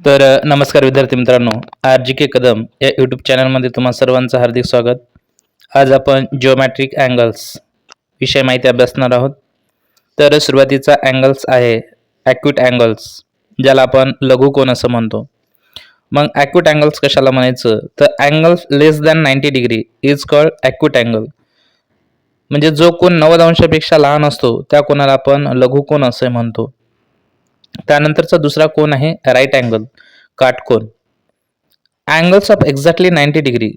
तर नमस्कार विद्यार्थी मित्रांनो. आर जी के कदम या यूट्यूब चॅनलमध्ये तुम्हा सर्वांचं हार्दिक स्वागत. आज आपण जिओमॅट्रिक अँगल्स विषय माहिती अभ्यासणार आहोत. तर सुरुवातीचा अँगल्स आहे ॲक्यूट अँगल्स ज्याला आपण लघुकोन असं म्हणतो. मग ॲक्यूट अँगल्स कशाला म्हणायचं? तर angles less than ninety degree is called acute angle म्हणजे जो कोण नव्वद अंशापेक्षा लहान असतो त्या कोणाला आपण लघुकोन असे म्हणतो. त्यानंतरचा दुसरा कोन आहे राईट अँगल काटकोन. Angles of exactly ninety degree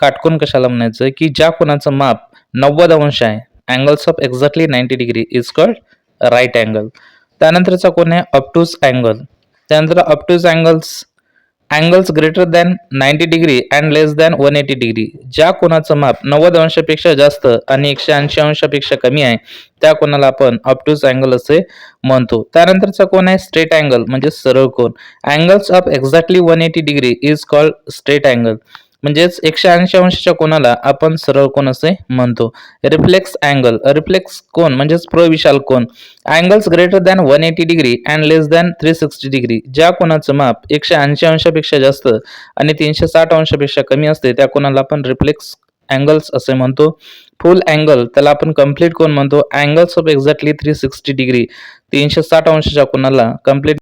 काटकोन कशाला म्हणायचं की ज्या कोणाचं माप नव्वद अंश आहे angles of exactly ninety degree is called right angle त्यानंतरचा कोण आहे अपटूज अँगल त्यानंतर obtuse angles angles greater than ninety degree and less than one eighty degree ज्या कोणाचं माप नव्वद अंशापेक्षा जास्त आणि एकशे ऐंशी अंशापेक्षा कमी आहे त्या कोणाला आपण ऑप्टूज अँगल असे म्हणतो. त्यानंतरचा कोण आहे स्ट्रेट अँगल म्हणजे सरळ कोण angles of exactly one eighty degree is called straight angle म्हणजेच एकशे ऐंशी अंशाच्या कोणाला आपण सरळ कोण असे म्हणतो. रिफ्लेक्स अँगल रिफ्लेक्स कोण म्हणजेच प्रविशाल कोण angles greater than one eighty degree and less than three sixty degree. ज्या कोणाचं माप एकशे ऐंशी अंशापेक्षा जास्त आणि तीनशे साठ अंशापेक्षा कमी असते त्या कोणाला आपण रिफ्लेक्स अँगल्स असे म्हणतो. फुल अँगल त्याला आपण कंप्लीट कोण म्हणतो. Angles of exactly three sixty degree. तीनशे साठ अंशाच्या कोणाला कंप्लीट